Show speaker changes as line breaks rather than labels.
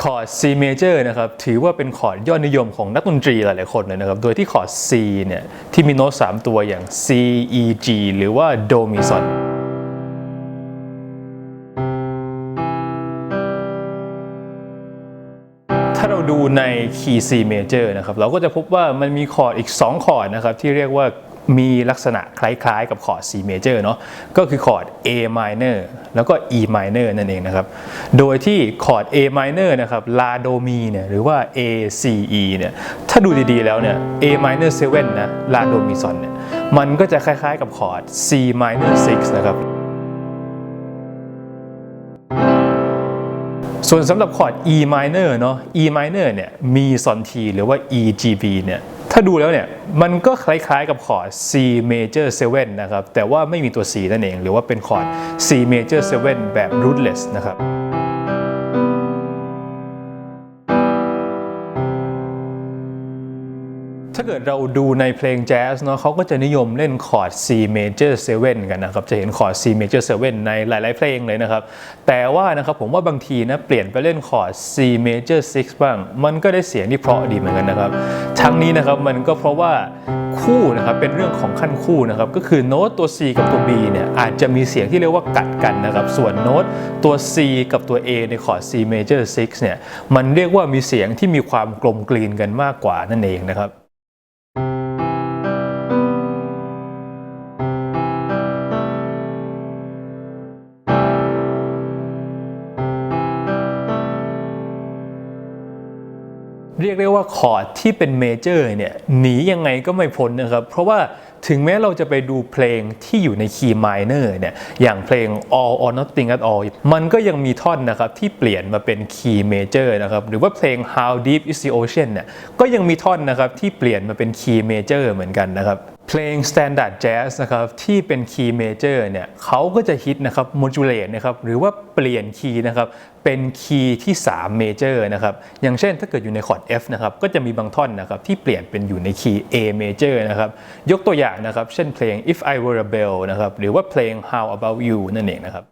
คอร์ด C major นะครับถือว่าเป็นคอร์ดยอดนิยมของนักดนตรีหลายๆคนเลยนะครับ โดยที่คอร์ด C เนี่ยที่มีโน้ต 3 ตัวอย่าง C E G หรือว่า Do Mi Sol ถ้าเราดูในคีย์ C major นะครับเราก็จะพบว่ามันมีคอร์ดอีก 2 คอร์ดนะครับที่เรียกว่า มีลักษณะคล้ายๆ กับคอร์ด C major เนาะก็คือคอร์ด A minor แล้วก็ E minor นั่นเองนะครับ โดยที่คอร์ด A minor นะครับลาโดมีเนี่ยหรือว่า A C E เนี่ยถ้าดูดีๆแล้วเนี่ย A minor 7นะลาโดมีซอนเนี่ยมันก็จะคล้ายๆกับคอร์ด C minor 6นะครับส่วนสำหรับคอร์ด E minor เนาะ E minor เนี่ยมีซอนทีหรือว่า E G B เนี่ย ถ้าดูแล้วเนี่ย มันก็คล้ายๆกับคอร์ด C major 7 นะครับ แต่ว่าไม่มีตัว C นั่นเอง หรือว่าเป็นคอร์ด C major 7 แบบ rootless นะครับ ถ้าเกิดเราดูในเพลงแจ๊สเนาะเขาก็จะนิยมเล่นคอร์ด C major 7 กันนะครับ จะเห็นคอร์ด C major 7 ในหลายๆเพลงเลยนะครับ แต่ว่านะครับผมว่าบางทีนะเปลี่ยนไปเล่นคอร์ด C major 6 บ้าง มันก็ได้เสียงที่เพราะดีเหมือนกันนะครับ ทั้งนี้นะครับมันก็เพราะว่าคู่นะครับเป็นเรื่องของขั้นคู่นะครับก็คือโน้ตตัว C กับตัว B เนี่ยอาจจะมีเสียงที่เรียกว่ากัดกันนะครับส่วนโน้ตตัว C กับตัว A ในคอร์ด C major 6 เนี่ยมันเรียกว่ามีเสียงที่มีความกลมกลืนกันมากกว่านั่นเองนะครับ เรียกได้ว่าคอร์ดที่เป็นเมเจอร์เนี่ยหนียังไงก็ไม่พ้นนะครับ เพราะว่าถึงแม้เราจะไปดูเพลงที่อยู่ในคีย์มายเนอร์เนี่ยอย่างเพลง all or nothing at all มันก็ยังมีท่อนนะครับที่เปลี่ยนมาเป็นคีย์เมเจอร์นะครับหรือว่าเพลง how deep is the ocean เนี่ยก็ยังมีท่อนนะครับที่เปลี่ยนมาเป็นคีย์เมเจอร์เหมือนกันนะครับ เพลง Standard Jazz นะครับที่เป็นคีย์เมเจอร์เนี่ยเขาก็จะฮิตนะครับ modulate นะครับหรือว่าเปลี่ยนคีย์นะครับเป็นคีย์ที่3 major นะครับอย่างเช่นถ้าเกิดอยู่ในคอร์ด F นะครับก็จะมีบางท่อนนะครับที่เปลี่ยนเป็นอยู่ในคีย์ A major นะครับยกตัวอย่างนะครับเช่นเพลง If I Were a Bell นะครับหรือว่าเพลง How About You นั่นเองนะครับ